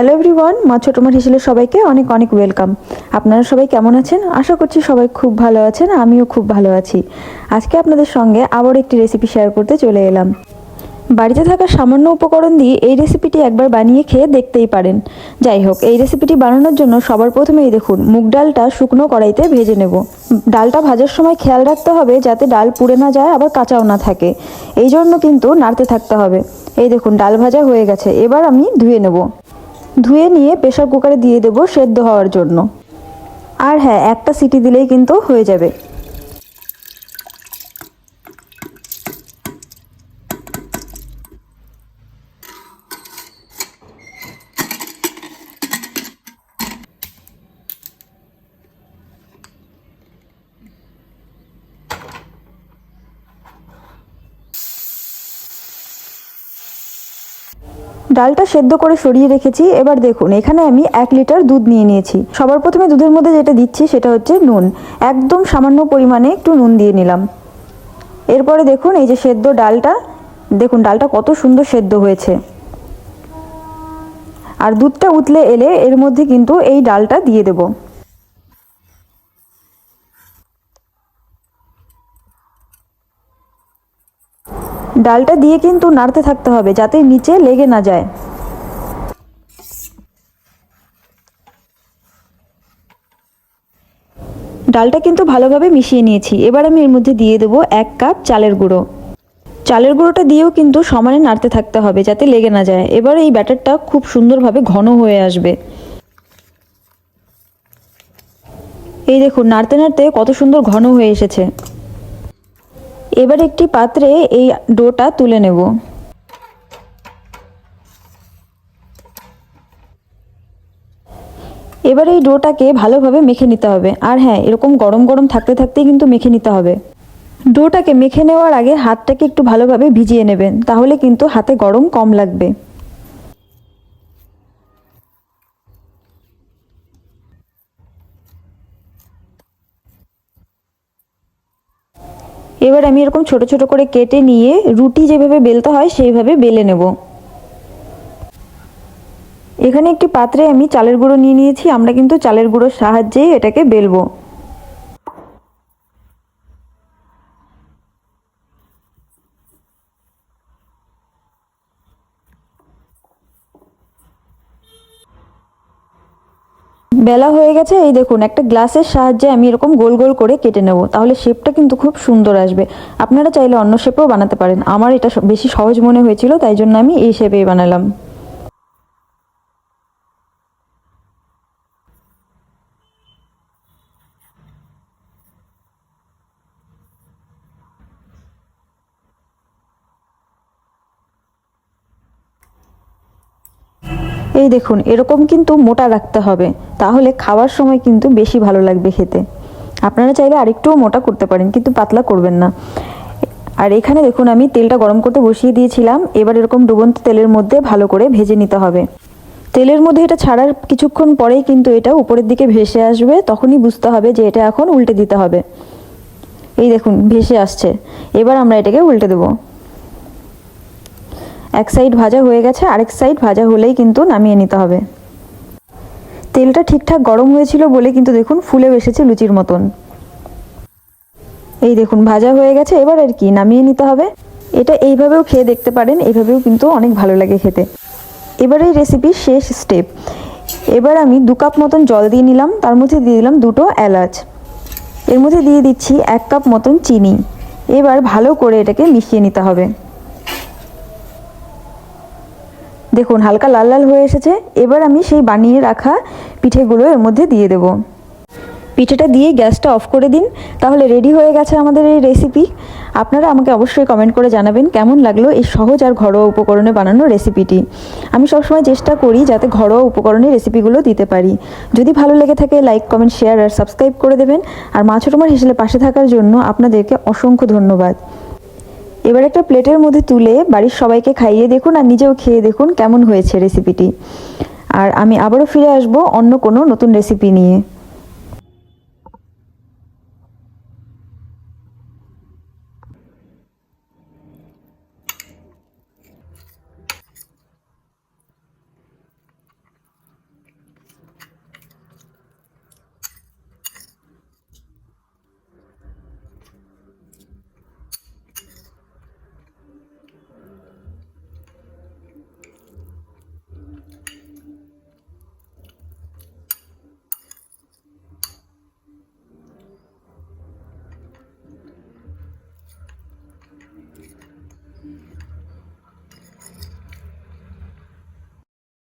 Hello everyone, মা ছোটো মাঠ হিসেবে সবাইকে অনেক অনেক ওয়েলকাম। আপনারা সবাই কেমন আছেন? আশা করছি সবাই খুব ভালো আছেন, আমিও খুব ভালো আছি। আজকে আপনাদের সঙ্গে আবার একটি রেসিপি শেয়ার করতে চলে এলাম। বাড়িতে থাকা সামান্য উপকরণ দিয়ে এই রেসিপিটি একবার বানিয়ে খেয়ে দেখতেই পারেন। যাই হোক, এই রেসিপিটি বানানোর জন্য সবার প্রথমেই দেখুন, মুগ ডালটা শুকনো কড়াইতে ভেজে নেব। ডালটা ভাজার সময় খেয়াল রাখতে হবে যাতে ডাল পুড়ে না যায়, আবার কাঁচাও না থাকে। এই জন্য কিন্তু নাড়তে থাকতে হবে। এই দেখুন, ডাল ভাজা হয়ে গেছে। এবার আমি ধুয়ে নেব। ধুয়ে নিয়ে প্রেশার কুকারে দিয়ে দেবো সেদ্ধ হওয়ার জন্য। আর হ্যাঁ একটা সিটি দিলেই কিন্তু হয়ে যাবে। ডালটা সেদ্ধ করে সরিয়ে রেখেছি। এবার দেখুন, এখানে আমি এক লিটার দুধ নিয়ে নিয়েছি। সবার প্রথমে দুধের মধ্যে যেটা দিচ্ছি সেটা হচ্ছে নুন। একদম সামান্য পরিমাণে একটু নুন দিয়ে নিলাম। এরপরে দেখুন, এই যে সেদ্ধ ডালটা, দেখুন ডালটা কত সুন্দর সেদ্ধ হয়েছে। আর দুধটা উতলে এলে এর মধ্যে কিন্তু এই ডালটা দিয়ে দেবো। ডালটা দিয়ে কিন্তু নাড়তে থাকতে হবে যাতে নিচে লেগে না যায়। ডালটা কিন্তু ভালোভাবে মিশিয়ে নিয়েছি। এবার আমি এর মধ্যে দিয়ে দেবো এক কাপ চালের গুঁড়ো। চালের গুঁড়োটা দিয়েও কিন্তু সমানে নাড়তে থাকতে হবে যাতে লেগে না যায়। এবার এই ব্যাটারটা খুব সুন্দরভাবে ঘন হয়ে আসবে। এই দেখুন, নাড়তে নাড়তে কত সুন্দর ঘন হয়ে এসেছে। এবার একটি পাত্রে এই ডোটা তুলে নেব। এবার এই ডোটাকে ভালোভাবে মেখে নিতে হবে। আর হ্যাঁ এরকম গরম গরম থাকতে থাকতেই কিন্তু মেখে নিতে হবে। ডোটাকে মেখে নেওয়ার আগে হাতটাকে একটু ভালোভাবে ভিজিয়ে নেবেন, তাহলে কিন্তু হাতে গরম কম লাগবে। এবার আমি এরকম ছোট ছোট করে কেটে নিয়ে রুটি যেভাবে বেলতে হয় সেইভাবে বেলে নেব। এখানে একটি পাত্রে আমি চালের গুঁড়ো নিয়ে নিয়েছি। আমরা কিন্তু চালের গুঁড়োর সাহায্যেই এটাকে বেলবো। বেলা হয়ে গেছে, এই দেখুন, একটা গ্লাসের সাহায্যে আমি এরকম গোল গোল করে কেটে নেব। তাহলে শেপটা কিন্তু খুব সুন্দর আসবে। আপনারা চাইলে অন্য শেপেও বানাতে পারেন। আমার এটা বেশি সহজ মনে হয়েছিল, তাই জন্য আমি এই শেপেই বানালাম। এই দেখুন, এরকম কিন্তু মোটা রাখতে হবে। তাহলে খাওয়ার সময় কিন্তু বেশি ভালো লাগবে খেতে। আপনারা চাইলে আরেকটুও মোটা করতে পারেন, কিন্তু পাতলা করবেন না। আর এখানে দেখুন, আমি তেলটা গরম করতে বসিয়ে দিয়েছিলাম। এবার এরকম ডুবন্ত তেলের মধ্যে ভালো করে ভেজে নিতে হবে। তেলের মধ্যে এটা ছাড়ার কিছুক্ষণ পরেই কিন্তু এটা উপরের দিকে ভেসে আসবে। তখনই বুঝতে হবে যে এটা এখন উল্টে দিতে হবে। এই দেখুন, ভেসে আসছে। এবার আমরা এটাকে উল্টে দেবো। এক সাইড ভাজা হয়ে গেছে, আরেক সাইড ভাজা হলেই কিন্তু নামিয়ে নিতে হবে। তেলটা ঠিকঠাক গরম হয়েছিল বলে কিন্তু দেখুন ফুলে এসেছে লুচির মতন। এই দেখুন, ভাজা হয়ে গেছে, এবার আর কি নামিয়ে নিতে হবে। এটা এইভাবেও খেয়ে দেখতে পারেন, এইভাবেও কিন্তু অনেক ভালো লাগে খেতে। এবার এই রেসিপির শেষ স্টেপ এবার আমি দু কাপ মতন জল দিয়ে নিলাম, তার মধ্যে দিয়ে দিলাম দুটো এলাচ। এর মধ্যে দিয়ে দিচ্ছি এক কাপ মতন চিনি। এবার ভালো করে এটাকে মিশিয়ে নিতে হবে। দেখুন, হালকা লাল লাল হয়ে এসেছে। এবার আমি সেই বানিয়ে রাখা পিঠেগুলো এর মধ্যে দিয়ে দেব। পিঠেটা দিয়ে গ্যাসটা অফ করে দিন। তাহলে রেডি হয়ে গেছে আমাদের এই রেসিপি। আপনারা আমাকে অবশ্যই কমেন্ট করে জানাবেন কেমন লাগল এই সহজ আর ঘরোয়া উপকরণে বানানো রেসিপিটি। আমি সবসময় চেষ্টা করি যাতে ঘরোয়া উপকরণে রেসিপিগুলো দিতে পারি। যদি ভালো লেগে থাকে, লাইক, কমেন্ট, শেয়ার আর সাবস্ক্রাইব করে দেবেন। আর মা ছোটোমার হিসেবে পাশে থাকার জন্য আপনাদেরকে অসংখ্য ধন্যবাদ। এবার একটা প্লেটের মধ্যে তুলে বাড়ির সবাইকে খাইয়ে দেখুন আর নিজেও খেয়ে দেখুন কেমন হয়েছে রেসিপিটি আর আমি আবারও ফিরে আসব অন্য কোনো নতুন রেসিপি নিয়ে।